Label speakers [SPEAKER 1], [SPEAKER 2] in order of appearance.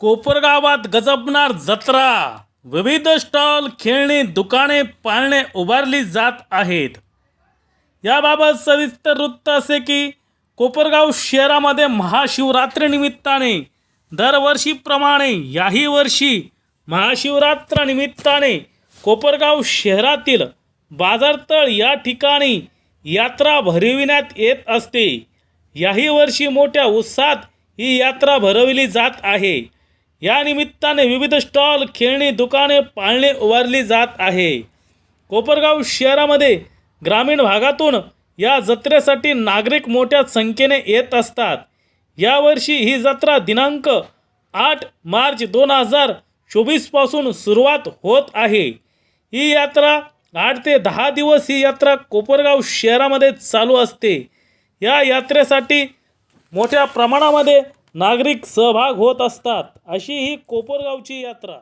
[SPEAKER 1] कोपरगावात गजबणार जत्रा. विविध स्टॉल खेळणी दुकाने पाळणे उभारली जात आहेत. याबाबत सविस्तर वृत्त असे की कोपरगाव शहरामध्ये महाशिवरात्रीनिमित्ताने दरवर्षीप्रमाणे याही वर्षी महाशिवरात्रानिमित्ताने कोपरगाव शहरातील बाजारतळ या ठिकाणी यात्रा भरविण्यात येत असते. याही वर्षी मोठ्या उत्साहात ही यात्रा भरवली जात आहे. या निमित्ताने विविध स्टॉल खेळणी दुकाने पाळणे उभारली जात आहे. कोपरगाव शहरामध्ये ग्रामीण भागातून या जत्रेसाठी नागरिक मोठ्या संख्येने येत असतात. यावर्षी ही जत्रा दिनांक आठ मार्च दोन हजार चोवीसपासून सुरुवात होत आहे. ही यात्रा आठ ते दहा दिवस ही यात्रा कोपरगाव शहरामध्ये चालू असते. या यात्रेसाठी मोठ्या प्रमाणामध्ये नागरिक सहभाग होत असतात अशी ही कोपरगावची यात्रा.